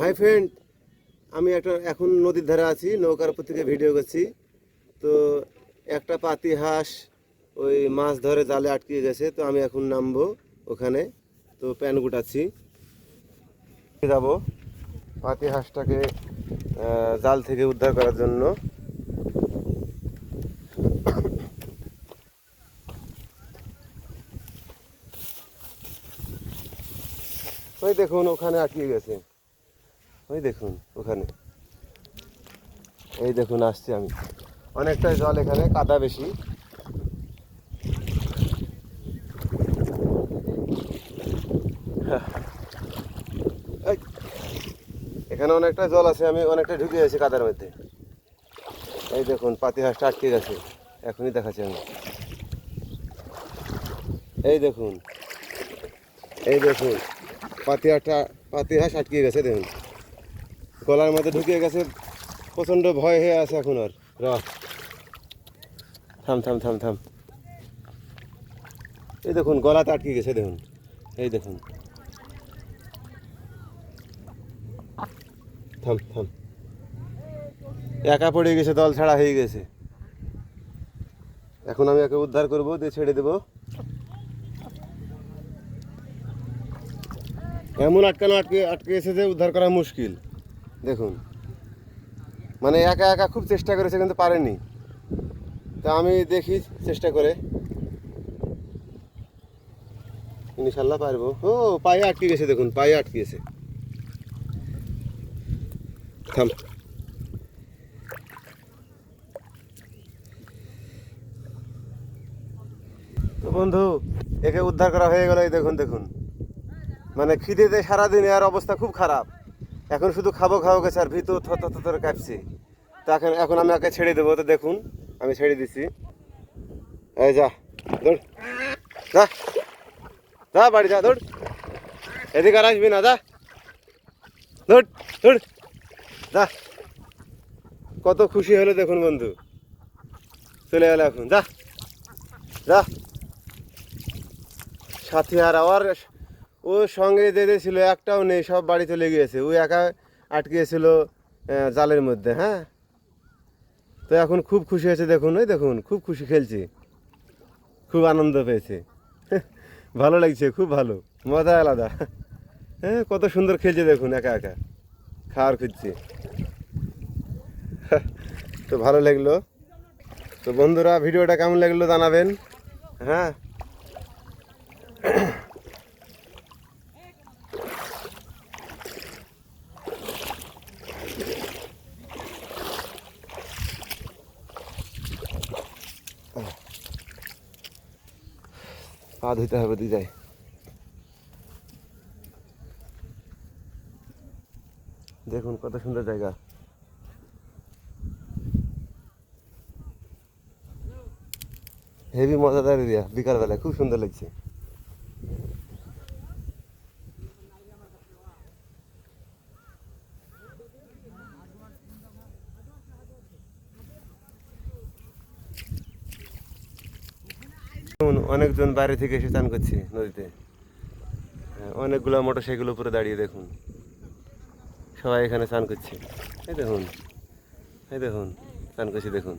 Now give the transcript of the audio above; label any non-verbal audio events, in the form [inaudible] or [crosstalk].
Hi friend, আমি একটা এখন নদীর ধারে আছি, নৌকার উপর থেকে ভিডিও করছি। তো একটা পাতি হাঁস ওই মাছ ধরে জালে আটকে গেছে, তো আমি এখন নামবো ওখানে। তো প্যান গুটাচ্ছি। যাব পাতি হাঁসটাকে জাল থেকে উদ্ধার করার জন্য। ওই দেখুন, ওখানে আটকে গেছে। ওই দেখুন, ওখানে। এই দেখুন, আসছি আমি। অনেকটাই জল এখানে, কাদা বেশি। এখানে অনেকটা জল আছে, আমি অনেকটা ঢুকে গেছি কাদার মধ্যে। এই দেখুন, পাতি হাঁসটা আটকে গেছে। এখনই দেখাচ্ছি আমি। এই দেখুন এই দেখুন, পাতি হাঁসটা, পাতি হাঁস আটকে গেছে, দেখুন। গলার মধ্যে ঢুকে গেছে, প্রচণ্ড ভয় হয়ে আছে এখন আর। র থাম থাম থাম থাম। এই দেখুন, গলাতে আটকে গেছে, দেখুন। এই দেখুন। থাম থাম। একা পড়ে গেছে, দল ছাড়া হয়ে গেছে। এখন আমি একে উদ্ধার করব, দিয়ে ছেড়ে দেবো। এমন আটকানো, আটকে আটকে এসে যে উদ্ধার করা মুশকিল। দেখুন। মানে একা একা খুব চেষ্টা করেছে, কিন্তু পারেনি। তা আমি দেখি চেষ্টা করে। ইনশাল্লাহ পারব। ও, পায়ে আটকে গেছে দেখুন, পায়ে আটকে গেছে। থাম। তো বন্ধু, একে উদ্ধার করা হয়ে গেল দেখুন দেখুন। মানে খিদেতে সারাদিন এর অবস্থা খুব খারাপ। এখন শুধু খাব খাব গেছে, আর ভিতর থর থর কাঁপছে। তো এখন এখন আমি ওকে ছেড়ে দেবো, তো দেখুন, আমি ছেড়ে দিছি। এই যা, দৌড়। যা বাড়ি যা, দৌড়। এদিকে আর আসবি না, যা। দৌড় দৌড়। যা। কত খুশি হলো দেখুন বন্ধু। চলে গেল এখন, যা। যা। সাথী আর আবার ওর সঙ্গে যে ছিল, একটাও নেই, সব বাড়ি চলে গিয়েছে। ও একা আটকে ছিল জালের মধ্যে হ্যাঁ? তো এখন খুব খুশি হয়েছে, দেখুন, ওই দেখুন, খুব খুশি খেলছে। খুব আনন্দ পেয়েছে। [laughs] ভালো লাগছে, খুব ভালো, মজা আলাদা। হ্যাঁ কত সুন্দর খেলছে, দেখুন, একা একা। খাওয়ার খুঁজছে। [laughs] তো ভালো লাগল। তো বন্ধুরা, ভিডিওটা কেমন লাগল জানাবেন হ্যাঁ? পা ধুইতে হবে দুই যাই দেখুন কত সুন্দর জায়গা। হেভি মজাদার এরিয়া বিকালবেলায় খুব সুন্দর লাগছে। অনেকজন বাইরে থেকে এসে চান করছে নদীতে। হ্যাঁ, অনেকগুলো মোটর সাইকেল উপরে দাঁড়িয়ে দেখুন। সবাই এখানে চান করছে। এই দেখুন এই দেখুন, চান করছি দেখুন।